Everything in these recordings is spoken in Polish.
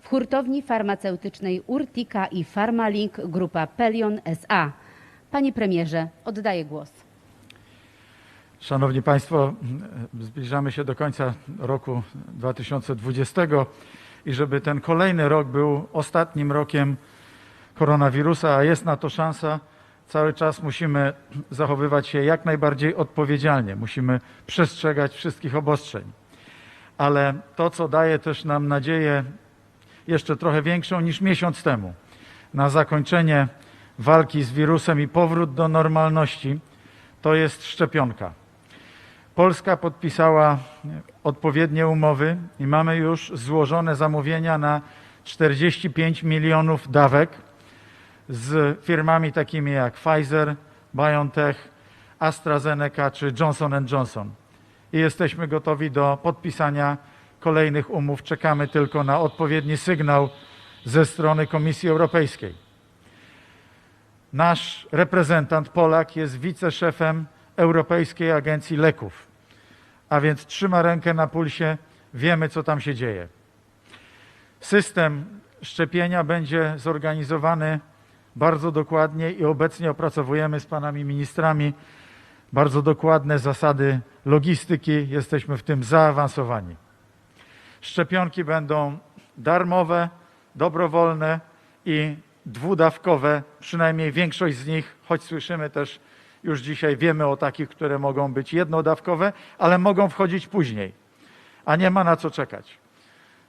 w hurtowni farmaceutycznej Urtika i Pharmalink Grupa Pelion SA. Panie premierze, oddaję głos. Szanowni Państwo, zbliżamy się do końca roku 2020 i żeby ten kolejny rok był ostatnim rokiem koronawirusa, a jest na to szansa, cały czas musimy zachowywać się jak najbardziej odpowiedzialnie. Musimy przestrzegać wszystkich obostrzeń. Ale to, co daje też nam nadzieję jeszcze trochę większą niż miesiąc temu na zakończenie walki z wirusem i powrót do normalności, to jest szczepionka. Polska podpisała odpowiednie umowy i mamy już złożone zamówienia na 45 milionów dawek z firmami takimi jak Pfizer, BioNTech, AstraZeneca czy Johnson Johnson. I jesteśmy gotowi do podpisania kolejnych umów. Czekamy tylko na odpowiedni sygnał ze strony Komisji Europejskiej. Nasz reprezentant Polak jest wiceszefem Europejskiej Agencji Leków, a więc trzyma rękę na pulsie, wiemy co tam się dzieje. System szczepienia będzie zorganizowany bardzo dokładnie i obecnie opracowujemy z panami ministrami bardzo dokładne zasady logistyki. Jesteśmy w tym zaawansowani. Szczepionki będą darmowe, dobrowolne i dwudawkowe, przynajmniej większość z nich, choć słyszymy też już dzisiaj, wiemy o takich, które mogą być jednodawkowe, ale mogą wchodzić później, a nie ma na co czekać.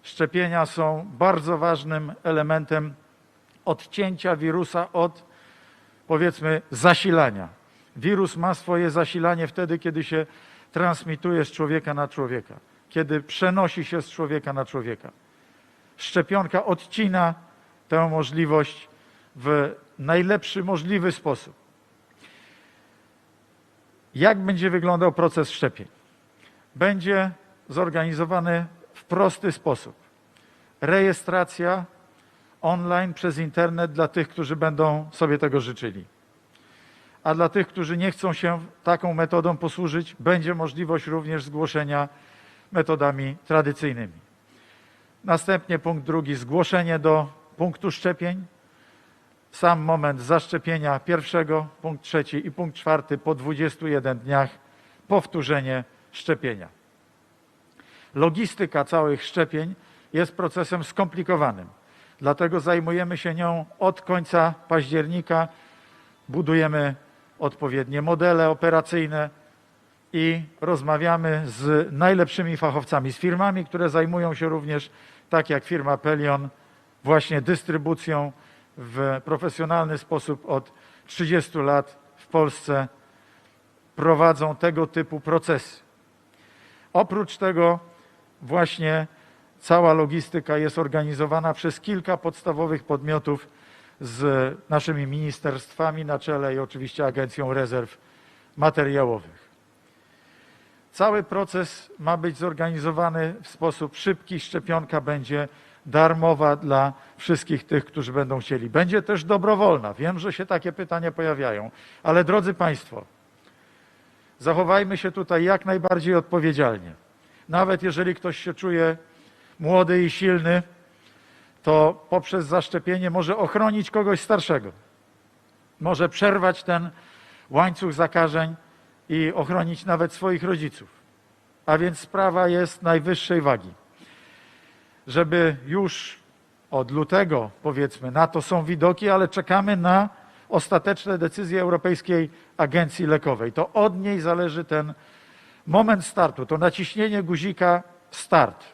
Szczepienia są bardzo ważnym elementem odcięcia wirusa od, powiedzmy, zasilania. Wirus ma swoje zasilanie wtedy, kiedy się transmituje z człowieka na człowieka, kiedy przenosi się z człowieka na człowieka. Szczepionka odcina tę możliwość w najlepszy możliwy sposób. Jak będzie wyglądał proces szczepień? Będzie zorganizowany w prosty sposób. Rejestracja online przez internet dla tych, którzy będą sobie tego życzyli. A dla tych, którzy nie chcą się taką metodą posłużyć, będzie możliwość również zgłoszenia metodami tradycyjnymi. Następnie punkt drugi, zgłoszenie do punktu szczepień. Sam moment zaszczepienia pierwszego, punkt trzeci i punkt czwarty po 21 dniach powtórzenie szczepienia. Logistyka całych szczepień jest procesem skomplikowanym. Dlatego zajmujemy się nią od końca października. Budujemy odpowiednie modele operacyjne i rozmawiamy z najlepszymi fachowcami, z firmami, które zajmują się również, tak jak firma Pelion, właśnie dystrybucją w profesjonalny sposób od 30 lat w Polsce prowadzą tego typu procesy. Oprócz tego właśnie cała logistyka jest organizowana przez kilka podstawowych podmiotów z naszymi ministerstwami na czele i oczywiście Agencją Rezerw Materiałowych. Cały proces ma być zorganizowany w sposób szybki. Szczepionka będzie darmowa dla wszystkich tych, którzy będą chcieli. Będzie też dobrowolna. Wiem, że się takie pytania pojawiają, ale drodzy Państwo, zachowajmy się tutaj jak najbardziej odpowiedzialnie. Nawet jeżeli ktoś się czuje młody i silny, to poprzez zaszczepienie może ochronić kogoś starszego. Może przerwać ten łańcuch zakażeń i ochronić nawet swoich rodziców. A więc sprawa jest najwyższej wagi. Żeby już od lutego, powiedzmy, na to są widoki, ale czekamy na ostateczne decyzje Europejskiej Agencji Lekowej. To od niej zależy ten moment startu, to naciśnienie guzika start.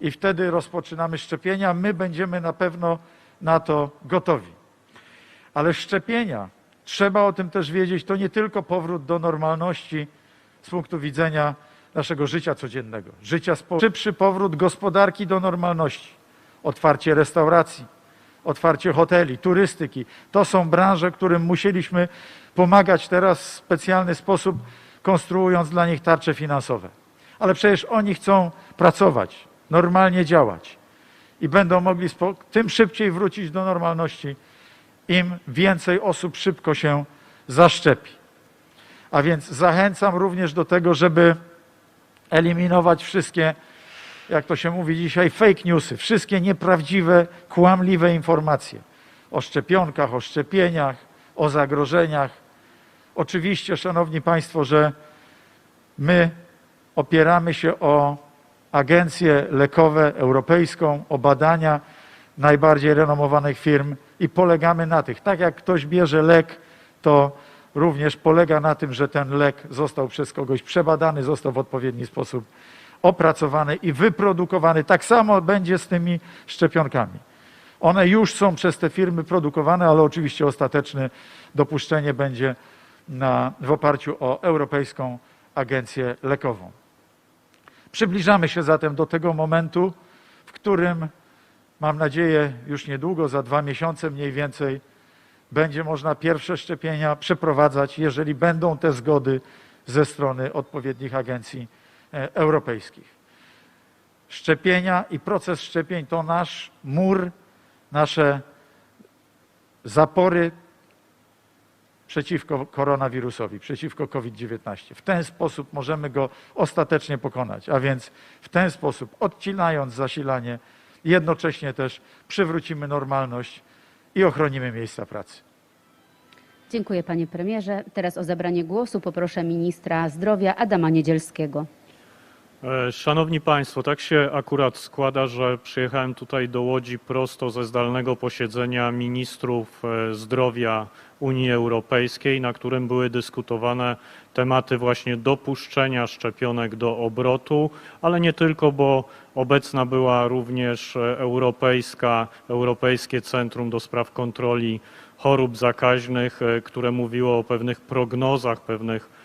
I wtedy rozpoczynamy szczepienia. My będziemy na pewno na to gotowi. Ale szczepienia, trzeba o tym też wiedzieć, to nie tylko powrót do normalności z punktu widzenia naszego życia codziennego, życia spo... szybszy powrót gospodarki do normalności, otwarcie restauracji, otwarcie hoteli, turystyki. To są branże, którym musieliśmy pomagać teraz w specjalny sposób, konstruując dla nich tarcze finansowe. Ale przecież oni chcą pracować, normalnie działać i będą mogli tym szybciej wrócić do normalności, im więcej osób szybko się zaszczepi. A więc zachęcam również do tego, żeby eliminować wszystkie jak to się mówi dzisiaj, fake newsy, wszystkie nieprawdziwe, kłamliwe informacje o szczepionkach, o szczepieniach, o zagrożeniach. Oczywiście, Szanowni Państwo, że my opieramy się o agencję lekowe europejską, o badania najbardziej renomowanych firm i polegamy na tych. Tak jak ktoś bierze lek, to również polega na tym, że ten lek został przez kogoś przebadany, został w odpowiedni sposób opracowany i wyprodukowany. Tak samo będzie z tymi szczepionkami. One już są przez te firmy produkowane, ale oczywiście ostateczne dopuszczenie będzie na, w oparciu o Europejską Agencję Lekową. Przybliżamy się zatem do tego momentu, w którym mam nadzieję już niedługo, za dwa miesiące mniej więcej, będzie można pierwsze szczepienia przeprowadzać, jeżeli będą te zgody ze strony odpowiednich agencji e, europejskich. Szczepienia i proces szczepień to nasz mur, nasze zapory przeciwko koronawirusowi, przeciwko COVID-19. W ten sposób możemy go ostatecznie pokonać, a więc w ten sposób odcinając zasilanie, jednocześnie też przywrócimy normalność i ochronimy miejsca pracy. Dziękuję panie premierze. Teraz o zabranie głosu poproszę ministra zdrowia Adama Niedzielskiego. E, Szanowni Państwo, tak się akurat składa, że przyjechałem tutaj do Łodzi prosto ze zdalnego posiedzenia ministrów e, zdrowia Unii Europejskiej, na którym były dyskutowane tematy właśnie dopuszczenia szczepionek do obrotu, ale nie tylko, bo obecna była również Europejska, Europejskie Centrum do Spraw Kontroli Chorób Zakaźnych, e, które mówiło o pewnych prognozach, pewnych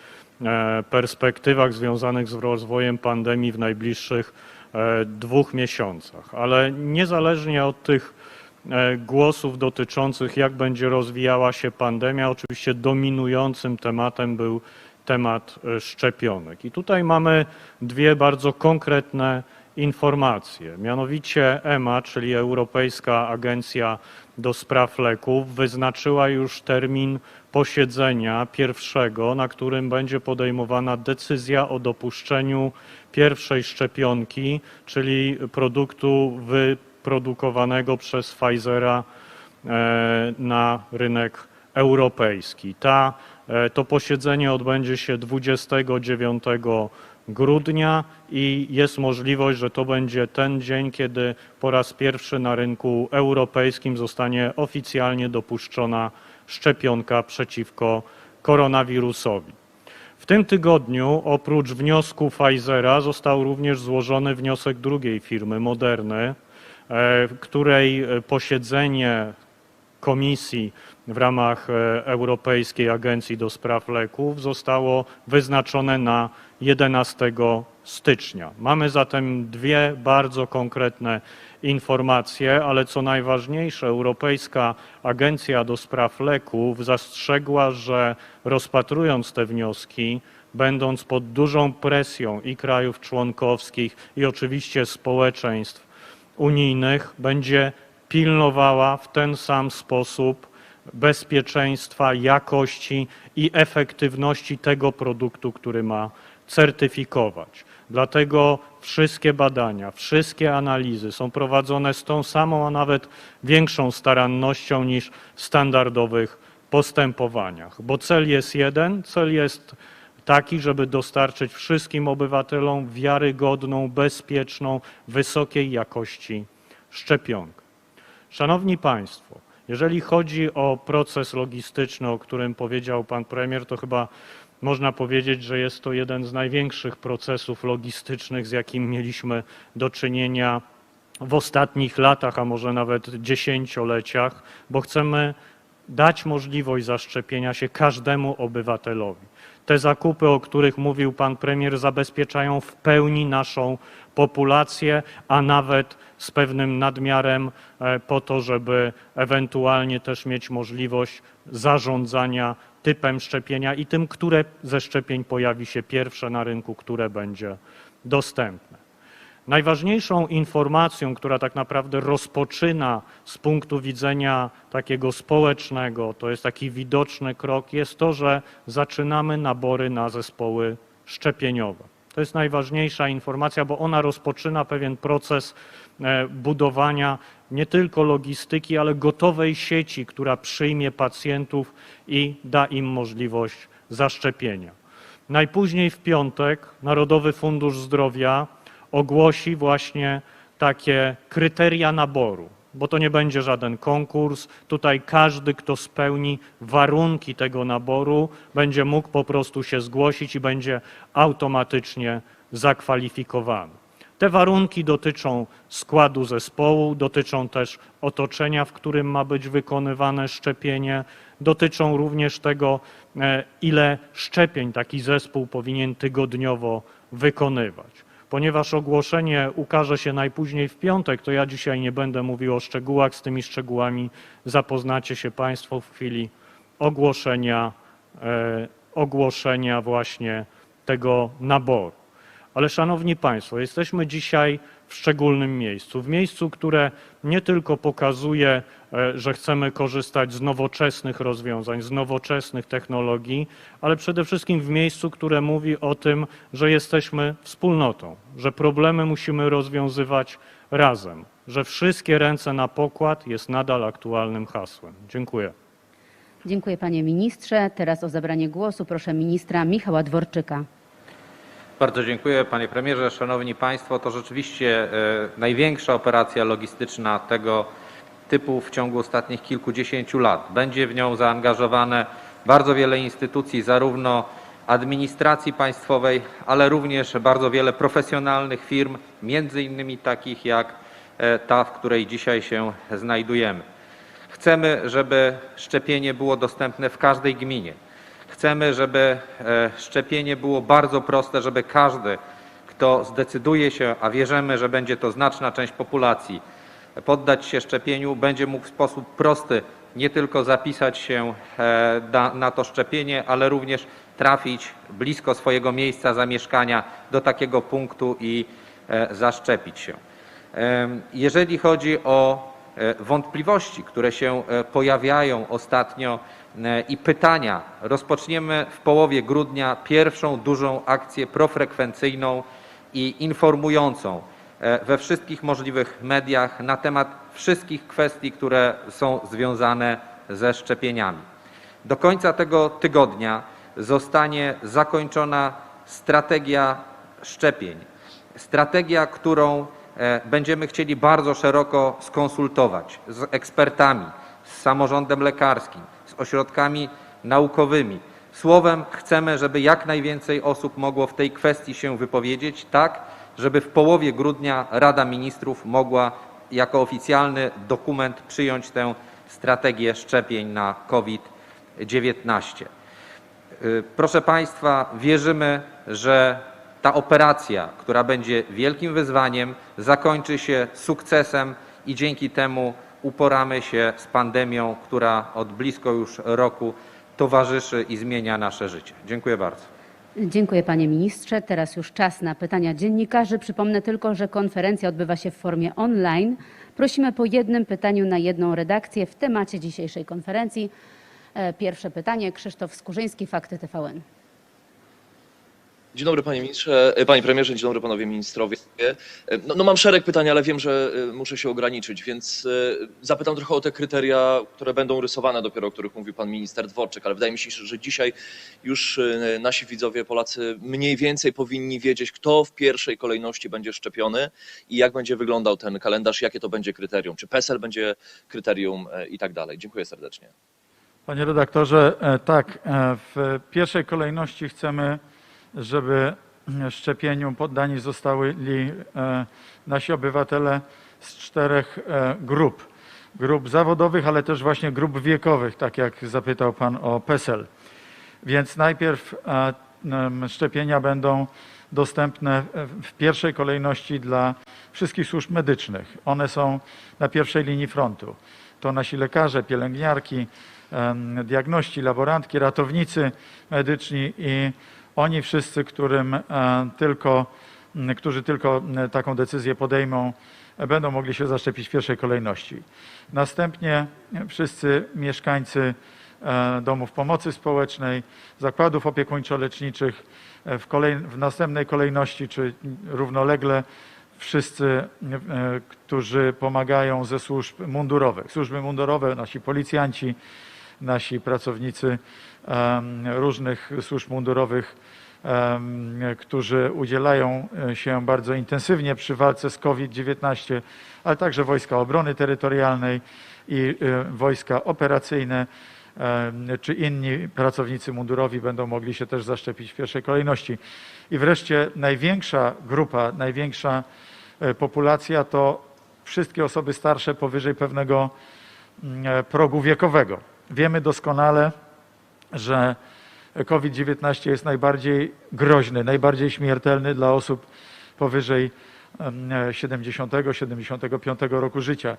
perspektywach związanych z rozwojem pandemii w najbliższych e, dwóch miesiącach. Ale niezależnie od tych e, głosów dotyczących, jak będzie rozwijała się pandemia, oczywiście dominującym tematem był temat e, szczepionek. I tutaj mamy dwie bardzo konkretne informacje. Mianowicie EMA, czyli Europejska Agencja do Spraw Leków, wyznaczyła już termin posiedzenia pierwszego, na którym będzie podejmowana decyzja o dopuszczeniu pierwszej szczepionki, czyli produktu wyprodukowanego przez Pfizera e, na rynek europejski. Ta, e, to posiedzenie odbędzie się 29 grudnia i jest możliwość, że to będzie ten dzień, kiedy po raz pierwszy na rynku europejskim zostanie oficjalnie dopuszczona szczepionka przeciwko koronawirusowi. W tym tygodniu oprócz wniosku Pfizera został również złożony wniosek drugiej firmy, Moderny, e, której posiedzenie komisji w ramach e, Europejskiej Agencji do Spraw Leków zostało wyznaczone na 11 stycznia. Mamy zatem dwie bardzo konkretne informacje, ale co najważniejsze, Europejska Agencja do Spraw Leków zastrzegła, że rozpatrując te wnioski, będąc pod dużą presją i krajów członkowskich, i oczywiście społeczeństw unijnych, będzie pilnowała w ten sam sposób bezpieczeństwa, jakości i efektywności tego produktu, który ma certyfikować. Dlatego wszystkie badania, wszystkie analizy są prowadzone z tą samą, a nawet większą starannością niż w standardowych postępowaniach, bo cel jest jeden, cel jest taki, żeby dostarczyć wszystkim obywatelom wiarygodną, bezpieczną, wysokiej jakości szczepionkę. Szanowni Państwo, jeżeli chodzi o proces logistyczny, o którym powiedział Pan Premier, to chyba można powiedzieć, że jest to jeden z największych procesów logistycznych, z jakim mieliśmy do czynienia w ostatnich latach, a może nawet dziesięcioleciach, bo chcemy dać możliwość zaszczepienia się każdemu obywatelowi. Te zakupy, o których mówił pan premier, zabezpieczają w pełni naszą populację, a nawet z pewnym nadmiarem e, po to, żeby ewentualnie też mieć możliwość zarządzania typem szczepienia i tym, które ze szczepień pojawi się pierwsze na rynku, które będzie dostępne. Najważniejszą informacją, która tak naprawdę rozpoczyna z punktu widzenia takiego społecznego, to jest taki widoczny krok, jest to, że zaczynamy nabory na zespoły szczepieniowe. To jest najważniejsza informacja, bo ona rozpoczyna pewien proces e, budowania nie tylko logistyki, ale gotowej sieci, która przyjmie pacjentów i da im możliwość zaszczepienia. Najpóźniej w piątek Narodowy Fundusz Zdrowia ogłosi właśnie takie kryteria naboru, bo to nie będzie żaden konkurs. Tutaj każdy, kto spełni warunki tego naboru, będzie mógł po prostu się zgłosić i będzie automatycznie zakwalifikowany. Te warunki dotyczą składu zespołu, dotyczą też otoczenia, w którym ma być wykonywane szczepienie, dotyczą również tego, e, ile szczepień taki zespół powinien tygodniowo wykonywać. Ponieważ ogłoszenie ukaże się najpóźniej w piątek, to ja dzisiaj nie będę mówił o szczegółach. Z tymi szczegółami zapoznacie się Państwo w chwili ogłoszenia, e, ogłoszenia właśnie tego naboru. Ale szanowni Państwo, jesteśmy dzisiaj w szczególnym miejscu. W miejscu, które nie tylko pokazuje, e, że chcemy korzystać z nowoczesnych rozwiązań, z nowoczesnych technologii, ale przede wszystkim w miejscu, które mówi o tym, że jesteśmy wspólnotą, że problemy musimy rozwiązywać razem, że wszystkie ręce na pokład jest nadal aktualnym hasłem. Dziękuję. Dziękuję panie ministrze. Teraz o zabranie głosu proszę ministra Michała Dworczyka. Bardzo dziękuję panie premierze. Szanowni państwo, to rzeczywiście e, największa operacja logistyczna tego typu w ciągu ostatnich kilkudziesięciu lat. Będzie w nią zaangażowane bardzo wiele instytucji, zarówno administracji państwowej, ale również bardzo wiele profesjonalnych firm, między innymi takich jak e, ta, w której dzisiaj się znajdujemy. Chcemy, żeby szczepienie było dostępne w każdej gminie. Chcemy, żeby e, szczepienie było bardzo proste, żeby każdy, kto zdecyduje się, a wierzymy, że będzie to znaczna część populacji, poddać się szczepieniu, będzie mógł w sposób prosty nie tylko zapisać się e, na to szczepienie, ale również trafić blisko swojego miejsca zamieszkania do takiego punktu i e, zaszczepić się. Jeżeli chodzi o wątpliwości, które się e, pojawiają ostatnio e, i pytania, rozpoczniemy w połowie grudnia pierwszą dużą akcję profrekwencyjną i informującą e, we wszystkich możliwych mediach na temat wszystkich kwestii, które są związane ze szczepieniami. Do końca tego tygodnia zostanie zakończona strategia szczepień. Strategia, którą e, będziemy chcieli bardzo szeroko skonsultować z ekspertami, z samorządem lekarskim, z ośrodkami naukowymi. Słowem, chcemy, żeby jak najwięcej osób mogło w tej kwestii się wypowiedzieć, tak żeby w połowie grudnia Rada Ministrów mogła jako oficjalny dokument przyjąć tę strategię szczepień na COVID-19. Y, Proszę Państwa, wierzymy, że ta operacja, która będzie wielkim wyzwaniem, zakończy się sukcesem i dzięki temu uporamy się z pandemią, która od blisko już roku towarzyszy i zmienia nasze życie. Dziękuję bardzo. Dziękuję panie ministrze. Teraz już czas na pytania dziennikarzy. Przypomnę tylko, że konferencja odbywa się w formie online. Prosimy po jednym pytaniu na jedną redakcję w temacie dzisiejszej konferencji. E, Pierwsze pytanie Krzysztof Skurzyński, Fakty TVN. Dzień dobry panie ministrze, e, panie premierze, dzień dobry panowie ministrowie. E, No, no mam szereg pytań, ale wiem, że e, muszę się ograniczyć, więc zapytam trochę o te kryteria, które będą rysowane dopiero, o których mówił pan minister Dworczyk, ale wydaje mi się, że dzisiaj już nasi widzowie Polacy mniej więcej powinni wiedzieć, kto w pierwszej kolejności będzie szczepiony i jak będzie wyglądał ten kalendarz, jakie to będzie kryterium, czy PESEL będzie kryterium i tak dalej. Dziękuję serdecznie. Panie redaktorze, tak, w pierwszej kolejności chcemy, żeby szczepieniu poddani zostali e, nasi obywatele z czterech e, grup. Grup zawodowych, ale też właśnie grup wiekowych, tak jak zapytał Pan o PESEL. Więc najpierw e, szczepienia będą dostępne w pierwszej kolejności dla wszystkich służb medycznych. One są na pierwszej linii frontu. To nasi lekarze, pielęgniarki, diagności, laborantki, ratownicy medyczni i oni wszyscy, którym e, tylko, którzy tylko taką decyzję podejmą, e, będą mogli się zaszczepić w pierwszej kolejności. Następnie wszyscy mieszkańcy e, domów pomocy społecznej, zakładów opiekuńczo-leczniczych. W, kolej, w następnej kolejności, czy równolegle, wszyscy, którzy pomagają ze służb mundurowych. Służby mundurowe, nasi policjanci, nasi pracownicy różnych służb mundurowych, którzy udzielają e, się bardzo intensywnie przy walce z COVID-19, ale także Wojska Obrony Terytorialnej i e, wojska operacyjne, czy inni pracownicy mundurowi będą mogli się też zaszczepić w pierwszej kolejności. I wreszcie największa grupa, największa e, populacja to wszystkie osoby starsze powyżej pewnego mm, progu wiekowego. Wiemy doskonale, że COVID-19 jest najbardziej groźny, najbardziej śmiertelny dla osób powyżej em, 70-75 roku życia,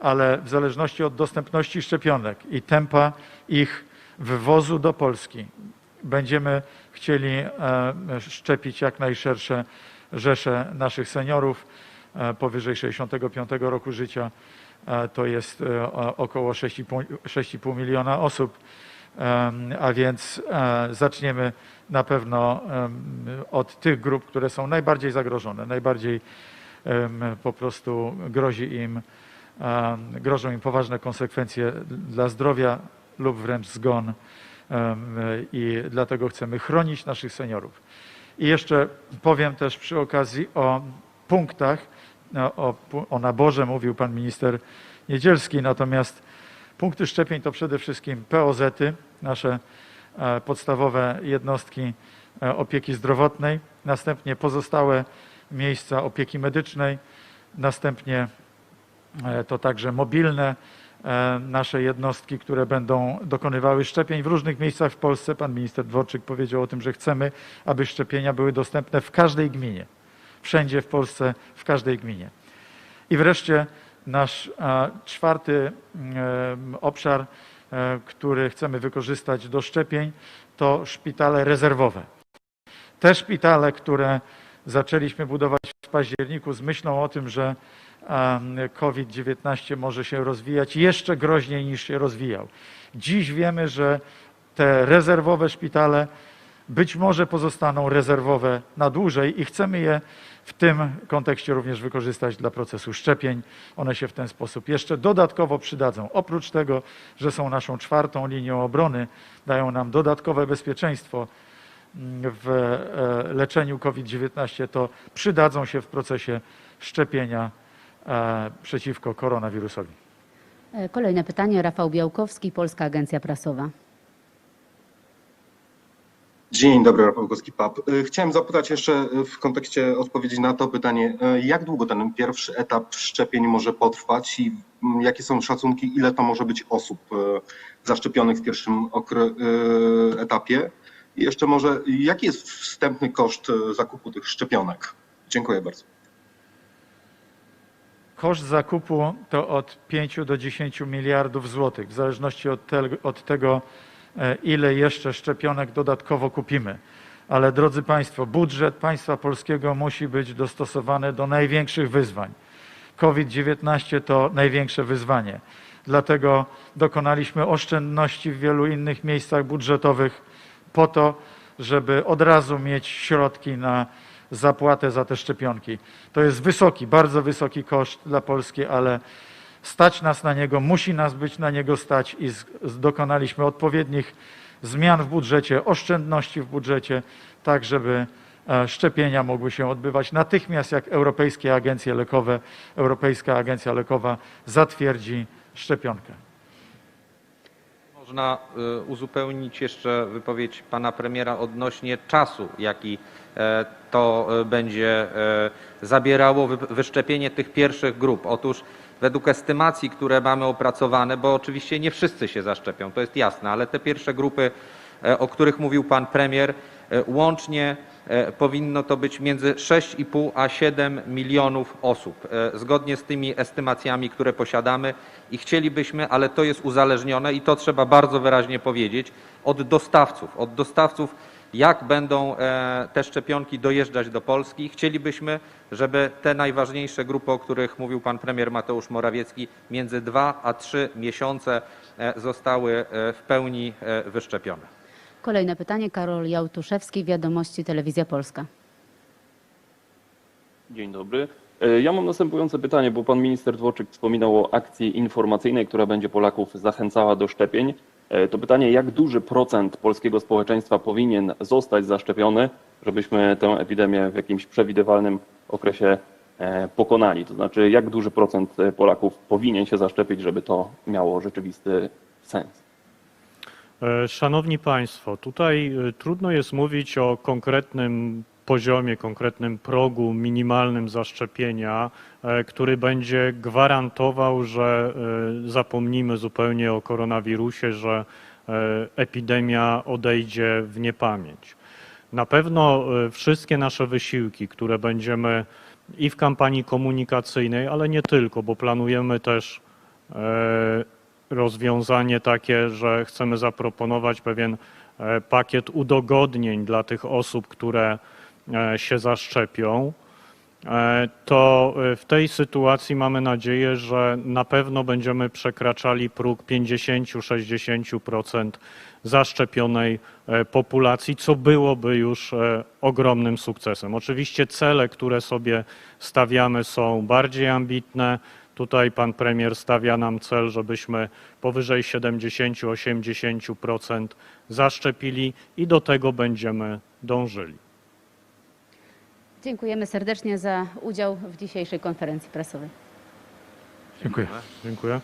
ale w zależności od dostępności szczepionek i tempa ich wywozu do Polski będziemy chcieli szczepić jak najszersze rzesze naszych seniorów powyżej 65 roku życia. E, To jest e, około 6,5 6,5 miliona osób. A więc e, zaczniemy na pewno od tych grup, które są najbardziej zagrożone, najbardziej po prostu grozi im, grożą im poważne konsekwencje dla zdrowia lub wręcz zgon. I dlatego chcemy chronić naszych seniorów. I jeszcze powiem też przy okazji o punktach, o, pu- o naborze mówił pan minister Niedzielski, natomiast punkty szczepień to przede wszystkim POZ-y, nasze e, podstawowe jednostki e, opieki zdrowotnej, następnie pozostałe miejsca opieki medycznej, następnie e, to także mobilne nasze jednostki, które będą dokonywały szczepień w różnych miejscach w Polsce. Pan minister Dworczyk powiedział o tym, że chcemy, aby szczepienia były dostępne w każdej gminie, wszędzie w Polsce, w każdej gminie. I wreszcie nasz a, czwarty em, obszar, e, który chcemy wykorzystać do szczepień, to szpitale rezerwowe. Te szpitale, które zaczęliśmy budować w październiku z myślą o tym, że em, COVID-19 może się rozwijać jeszcze groźniej niż się rozwijał. Dziś wiemy, że te rezerwowe szpitale być może pozostaną rezerwowe na dłużej i chcemy je w tym kontekście również wykorzystać dla procesu szczepień. One się w ten sposób jeszcze dodatkowo przydadzą. Oprócz tego, że są naszą czwartą linią obrony, dają nam dodatkowe bezpieczeństwo mm, w e, leczeniu COVID-19, to przydadzą się w procesie szczepienia e, przeciwko koronawirusowi. E, Kolejne pytanie. Rafał Białkowski, Polska Agencja Prasowa. Dzień dobry, Rafał Goski-Pap. Y, Chciałem zapytać jeszcze y, w kontekście odpowiedzi na to pytanie, y, jak długo ten pierwszy etap szczepień może potrwać i mm, jakie są szacunki, ile to może być osób zaszczepionych w pierwszym etapie? I jeszcze może, jaki jest wstępny koszt zakupu tych szczepionek? Dziękuję bardzo. Koszt zakupu to od 5 do 10 miliardów złotych, w zależności od, od tego, ile jeszcze szczepionek dodatkowo kupimy. Ale drodzy Państwo, budżet państwa polskiego musi być dostosowany do największych wyzwań. COVID-19 to największe wyzwanie. Dlatego dokonaliśmy oszczędności w wielu innych miejscach budżetowych po to, żeby od razu mieć środki na zapłatę za te szczepionki. To jest wysoki, bardzo wysoki koszt dla Polski, ale stać nas na niego, musi nas być na niego stać i dokonaliśmy odpowiednich zmian w budżecie, oszczędności w budżecie, tak żeby e, szczepienia mogły się odbywać natychmiast, jak europejskie agencje lekowe, Europejska Agencja Lekowa zatwierdzi szczepionkę. Można y, uzupełnić jeszcze wypowiedź pana premiera odnośnie czasu, jaki e, to e, będzie e, zabierało wy- wyszczepienie tych pierwszych grup. Otóż według estymacji, które mamy opracowane, bo oczywiście nie wszyscy się zaszczepią, to jest jasne, ale te pierwsze grupy, e, o których mówił pan premier, e, łącznie e, powinno to być między 6,5 a 7 milionów osób, zgodnie z tymi estymacjami, które posiadamy i chcielibyśmy, ale to jest uzależnione i to trzeba bardzo wyraźnie powiedzieć, od dostawców, od dostawców jak będą e, te szczepionki dojeżdżać do Polski. Chcielibyśmy, żeby te najważniejsze grupy, o których mówił pan premier Mateusz Morawiecki, między dwa a trzy miesiące e, zostały e, w pełni wyszczepione. Kolejne pytanie. Karol Jałtuszewski, Wiadomości Telewizja Polska. Dzień dobry. Ja mam następujące pytanie, bo pan minister Dworczyk wspominał o akcji informacyjnej, która będzie Polaków zachęcała do szczepień. E, To pytanie, jak duży procent polskiego społeczeństwa powinien zostać zaszczepiony, żebyśmy tę epidemię w jakimś przewidywalnym okresie e, pokonali? To znaczy, jak duży procent e, Polaków powinien się zaszczepić, żeby to miało rzeczywisty sens? Szanowni Państwo, tutaj trudno jest mówić o konkretnym poziomie, konkretnym progu minimalnym zaszczepienia, e, który będzie gwarantował, że e, zapomnimy zupełnie o koronawirusie, że e, epidemia odejdzie w niepamięć. Na pewno wszystkie nasze wysiłki, które będziemy i w kampanii komunikacyjnej, ale nie tylko, bo planujemy też rozwiązanie takie, że chcemy zaproponować pewien pakiet udogodnień dla tych osób, które się zaszczepią, e, to e, w tej sytuacji mamy nadzieję, że na pewno będziemy przekraczali próg 50-60% zaszczepionej e, populacji, co byłoby już e, ogromnym sukcesem. Oczywiście cele, które sobie stawiamy, są bardziej ambitne. Tutaj pan premier stawia nam cel, żebyśmy powyżej 70-80% zaszczepili i do tego będziemy dążyli. Dziękujemy serdecznie za udział w dzisiejszej konferencji prasowej. Dziękuję. Dziękuję.